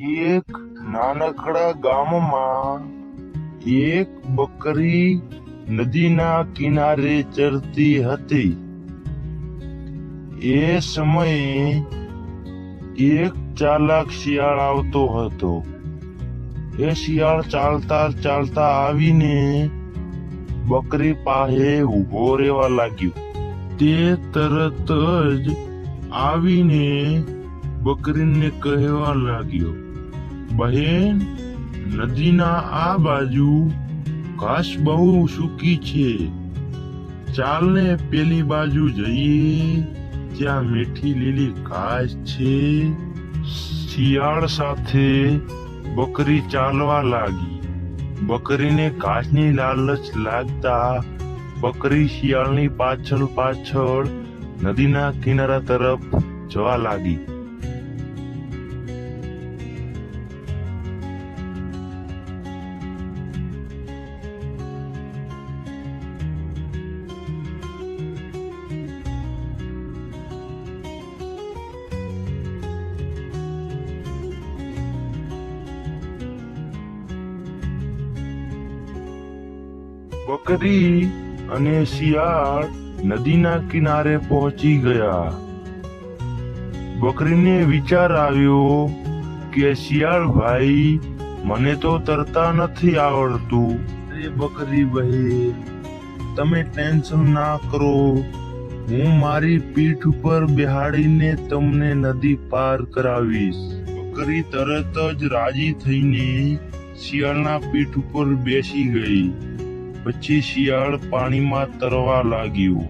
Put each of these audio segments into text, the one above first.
એક નાનકડા ગામમાં એક બકરી નદીના કિનારે ચરતી હતી. એ સમયે એક ચાલાક શિયાળ આવતો હતો. એ શિયાળ ચાલતા ચાલતા આવીને બકરી પાસે ઊભો રહેવા લાગ્યો. તે તરત જ આવીને બકરીને કહેવા લાગ્યો બહેન, નદીના આ બાજુ ઘાસ બહુ સૂકી છે. ચાલને પેલી બાજુ જઈએ, ત્યાં મીઠી લીલી ઘાસ છે. શિયાળ સાથે બકરી ચાલવા લાગી. બકરીને ઘાસની લાલચ લાગતા બકરી શિયાળની પાછળ પાછળ નદીના કિનારા તરફ જવા લાગી. બકરી અને શિયાળ નદીના કિનારે પહોંચી ગયા. બકરીને વિચાર આવ્યો કે શિયાળ ભાઈ, મને તો તરતા નથી આવડતું. એ બકરી ભાઈ, તમે ટેન્શન ના કરો. હું મારી પીઠ ઉપર બિહાડીને તમને નદી પાર કરાવીશ. બકરી તરત જ રાજી થઈને શિયાળના પીઠ ઉપર બેસી ગઈ. પછી શિયાળ પાણીમાં તરવા લાગ્યું.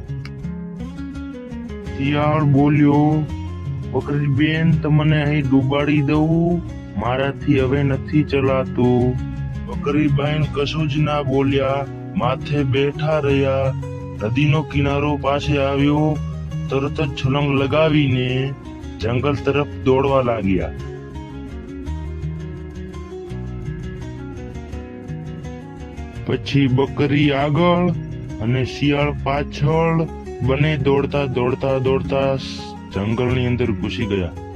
શિયાળ બોલ્યો બકરી બેન તમને અહીં ડૂબાડી દઉં? મારાથી હવે નથી ચલાતું. બકરી બહેન કશું જ ના બોલ્યા, માથે બેઠા રહ્યા. નદીનો કિનારો પાસે આવ્યો, તરત જ છલંગ લગાવીને જંગલ તરફ દોડવા લાગ્યા. પછી બકરી આગળ અને શિયાળ પાછળ બંને દોડતા દોડતા દોડતા જંગલની અંદર ઘૂસી ગયા.